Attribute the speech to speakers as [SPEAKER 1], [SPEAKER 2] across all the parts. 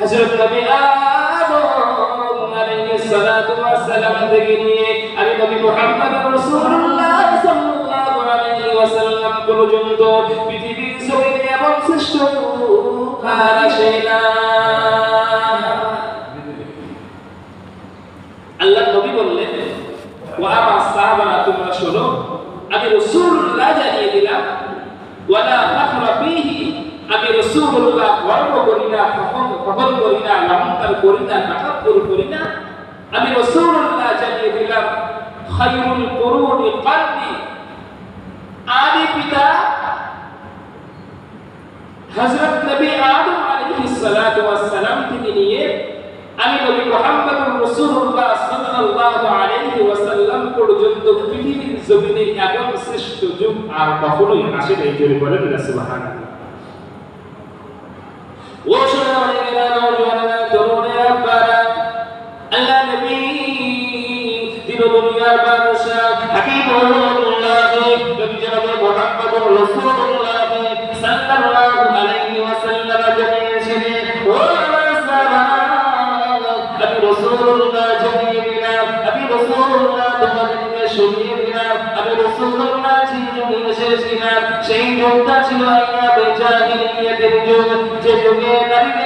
[SPEAKER 1] হযরত নবী আদম আলাইহিস সালাতু ওয়াস সালাম থেকে নিয়ে আমি নবী মুহাম্মদ রাসূলুল্লাহ সাল্লাল্লাহু আলাইহি ওয়াসাল্লাম পর্যন্ত পৃথিবীর জমিনে এমন শ্রেষ্ঠ আর আসে না। আল্লাহ নবী বললেন, ওয়া আমা সাহাবারা তোমরা শোনো, আমি রাসূলুল্লাহ জানিয়ে দিলাম, ওয়ালা ফাখরা ফীহি আমি রাসূলুল্লাহ গর্ব করি না ফখর ফখর করি না লহংকার করি না তাকাব্বুর করি না। আমি রাসূলুল্লাহ জানিয়ে দিলাম খায়রুল কুরুনি কারনি আদি পিতা হযরত নবী আদম আলাইহিস সালাতু ওয়াস সালাম থেকে নিয়ে আমি নবী মুহাম্মদুর রাসূলুল্লাহ সাল্লাল্লাহু আলাইহি ওয়াসাল্লাম পর্যন্ত পৃথিবীর জমিনে এমন শ্রেষ্ঠ যুগ আর কখনোই আসে নাই, জোরে বলেন সুবহানাল্লাহ ও সোনামানিরা নওজওয়ানেরা তরুণেরা আব্বারা আল্লাহ নবী দিন দুনিয়ার এসেছিলাম সেই যুগটা ছিল আইয়াবে জাহিলিয়াতের যুগ যে যুগে নারীদেরকে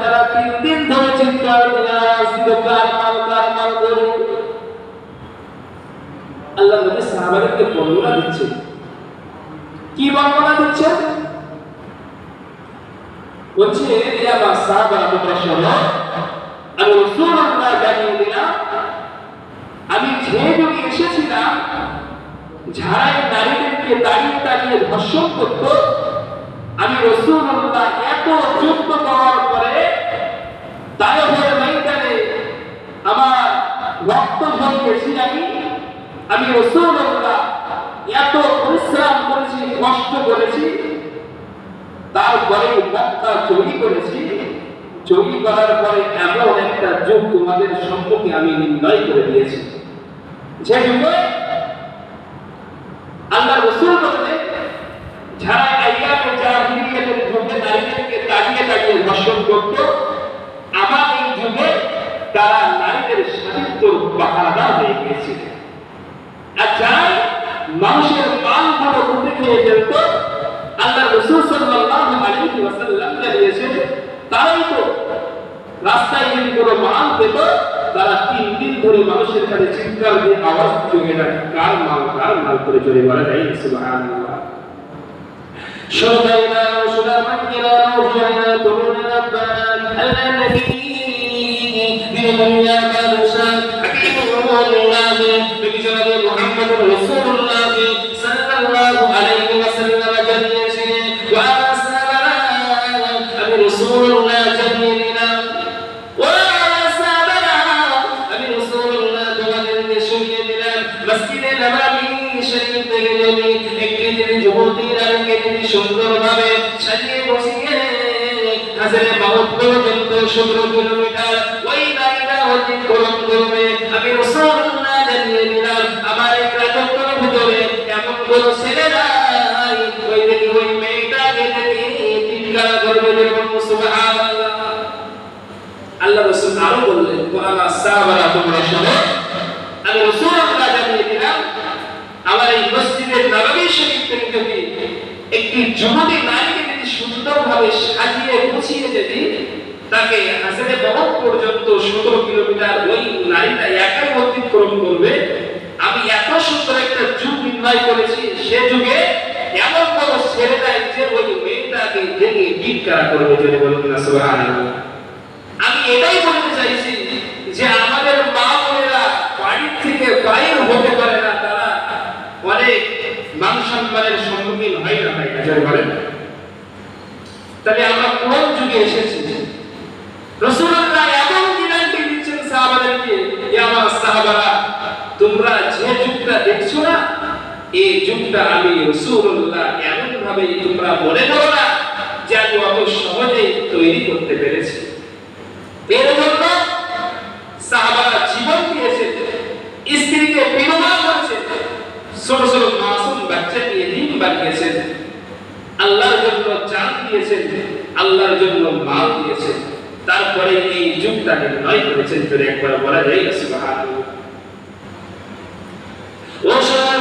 [SPEAKER 1] তারা তিন দিন ধরে আল্লাহ নবী সাহাবাদেরকে দিচ্ছে কি বর্ণনা দিচ্ছে যে আমার সাহাবারা তোমরা শোনো আমি রাসূলুল্লাহ জানিয়ে দিলাম আমি যে যুগে এসেছিলাম এই নারীদেরকে দাঁড়িয়ে দাঁড়িয়ে ধর্ষণ করত আমি রসুল্লাহ এত যুদ্ধ করার পরে তায়েফের ময়দানে আমার রক্ত ঝরিয়েছি আমি আমি রসুল্লাহ এত পরিশ্রম করেছি কষ্ট করেছি তারপরে মক্কা চুরি করেছি। চুরি করার পরে এমন একটা যুগ তোমাদের সম্মুখে আমি নির্ণয় করে দিয়েছি। যে যুগে আল্লাহ রসুল বলতে যারা আইয়ামে জাহিলিয়াতের যুগে নারীদেরকে দাঁড়িয়ে দাঁড়িয়ে ধর্ষণ করত, আমার এই যুগে তারা নারীদের স্বাধীনত্ব পাহারাদার হয়ে গিয়েছে আর যারা মানুষের মালগুলো উঠে খেয়ে ফেলত আল্লাহ রসুল সাল্লাল্লাহু আলাইহি ওয়াসাল্লাম জানিয়েছেন তারাই তো রাস্তায় যদি কোনো মাল পেত তারা তিন দিন ধরে মানুষের কাছে চিৎকার দিয়ে আওয়াজ জমে না কার মাল কার মাল করে চলে বলা যায় সুবহানাল্লাহ شرطينا وسلامتنا وجهنا كلنا بان النبي بدنيا মসজিদে নববী শরীফ থেকে যদি একটি দিন যুবতীরা একটি দিন সুন্দরভাবে সাজিয়ে বসিয়ে হাজারে মাউত পর্যন্ত সতেরো কিলোমিটার ওই নারীরা অতিক্রম করবে আমি রসুল্লাহ জানিয়ে দিলাম, আমার এই রাজত্বের ভিতরে এমন কোন ছেলে নাই। ওই দেখি ওই মেয়েটাকে দেখে চিৎকার করবে যেরকম সুবহানাল্লাহ। আল্লাহ রসুল আরও বললেন কোরআন সাহাবারা তোমরা শোনো আমি রসুল্লাহ জানিয়ে দিলাম আমার এই মসজিদের নববী যদি একটি যুবতী নারীকে যদি সুন্দরভাবে সাজিয়ে, গুছিয়ে যদি তাকে হাসিনে বহন পর্যন্ত সতেরো কিলোমিটার ওই নারীটা একাই অতিক্রম করবে, আমি এত সুন্দর একটা যুগ নির্ণয় করেছি, সে যুগে এমন কোন ছেলে নাই যে ওই মেয়েটাকে দেখে বিজ্ঞান করবে যদি বলুন না, সুবহানাল্লাহ। আমি এটাই বলতে চাইছি যে আমাদের মা বোনেরা বাড়ির থেকে বাইর হতে পারে না তারা অনেক মান সম্মুখীন হয় না যারা বলেন। তাহলে আমরা কোন যুগে এসেছি রসুল্লাহ এমন গ্যারান্টি দিচ্ছেন সাহাবাদেরকে আমার সাহাবারা, তোমরা যে যুগটা দেখছ না এই যুগটা আমি রসুল্লাহ এমন ভাবে তোমরা মনে করো না যে আমি অত সহজেই তৈরি করতে পেরেছি এর জন্য সাহাবারা জীবন দিয়েছেন স্ত্রীকে বিধবা করেছেন ছোট ছোট মাসুম বাচ্চাকে দিন বানিয়েছেন আল্লাহর জন্য চাঁদ দিয়েছেন আল্লাহর জন্য মাল দিয়েছেন তারপরে এই যুগটা করেছেন যদি একবার বলা যায় সুবহানাল্লাহ ও সোনার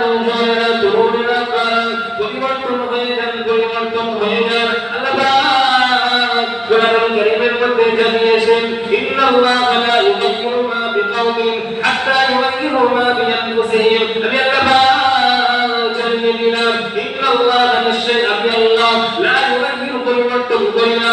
[SPEAKER 1] নৌজনেরা তরুণেরা প্রাণ পরিবর্তন হয়ে যান পরিবর্তন হয়ে যান আল্লাহ পাক কোরআনুল কারীমের মধ্যে জানিয়েছেন ইন্নাল্লাহ লা ইউগাইয়িরু মা বিকাউমিন হাত্তা ইউগাইয়িরু মা বিআনফুসিহিম আমি আল্লাহ জানিয়ে দিলাম ইন্নাল্লাহ নিশ্চয় আমি আল্লাহ লা ইউগাইয়িরু পরিবর্তন করি না।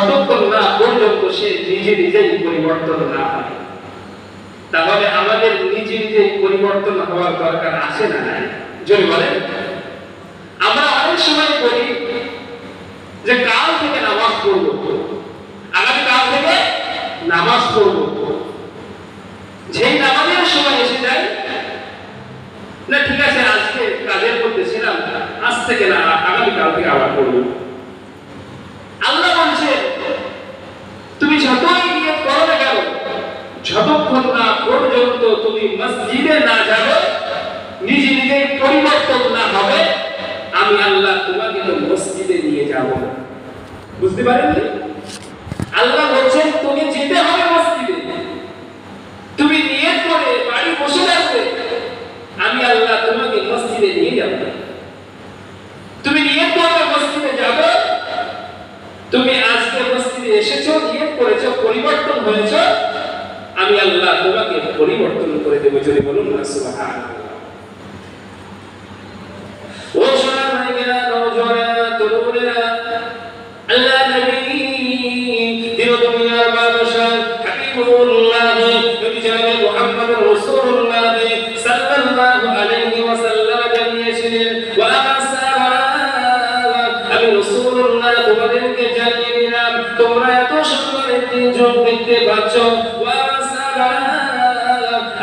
[SPEAKER 1] যতক্ষণ না পর্যন্ত সে নিজে নিজেই পরিবর্তন না হয়। তাহলে আমাদের নিজে নিজে পরিবর্তন হওয়ার দরকার আছে না নাই? যদি বলেন। আমরা অনেক সময় বলি যে, কাল থেকে নামাজ পড়ব আগামী কাল থেকে নামাজ পড়ব যেই নামাজের সময় এসে যায়, না ঠিক আছে, আজকে কাজের মধ্যে ছিলাম আজ থেকে না, আগামী কাল থেকে আবার পড়ব আল্লাহ বলছে তুমি যতই নিয়ে করো না কেন যতক্ষণ না পর্যন্ত তুমি মসজিদে না যাবে, নিজে নিজেই পরিবর্তন না হবে, আমি আল্লাহ তোমাকে মসজিদে নিয়ে যাব। বুঝতে পারেননি? আল্লাহ বলছেন তুমি যেতে হবে মসজিদে। তুমি নিয়ত করে বাড়ি বসে থাকবে। আমি আল্লাহ তোমাকে মসজিদে নিয়ে যাব। তুমি নিয়ত করবে মসজিদে যাবে। তুমি আজকে মসজিদে এসেছ নিয়ত করেছ পরিবর্তন হয়েছো। আমি আল্লাহ তোমাকে পরিবর্তন করে দেবো যদি বলুন না দিলাম, তোমরা এত সুন্দর একটি যোগ দেখতে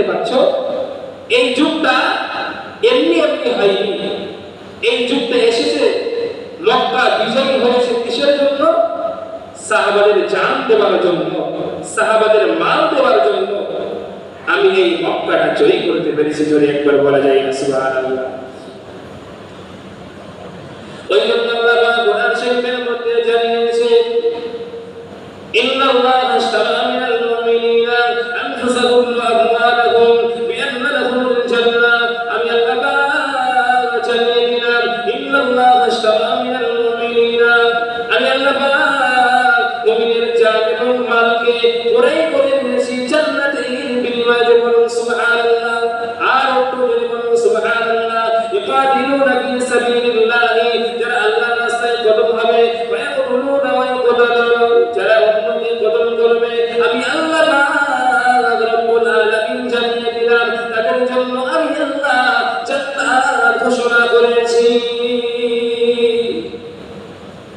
[SPEAKER 1] দেখতে পাচ্ছ? এই যুগটা এমনি এমনি হয়নি। এই যুগটা এসেছে মক্কা বিজয়ী হয়েছে কিসের জন্য? সাহাবাদের জান দেওয়ার জন্য, সাহাবাদের মাল দেওয়ার জন্য। আমি এই মক্কাটা জয়ী করতে পেরেছি যদি একবার বলা যায় না সুবাহ ওই জন্য আল্লাহ কোরআন শরীফের মধ্যে জানিয়েছে ইন্নাল্লাহ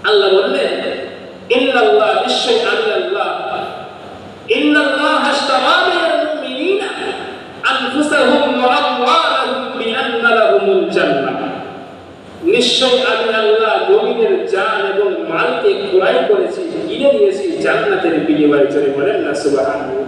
[SPEAKER 1] আল্লাহ বললেন ইল্লাল্লাহ নিশ্চয় আল্লাহ। ইল্লাল্লাহ হাসতারা মিনাল মুমিনিনা আনফুসাহুম ওয়া আমওয়ালাহুম বিআন্না লাহুমুল জান্নাহ। নিশ্চয় আমি আল্লাহ মুমিনের জান এবং মালকে ক্রয় করেছি, কিনে দিয়েছি জান্নাতের বিনিময়ে চলে বলেন না, সুবহানাল্লাহ।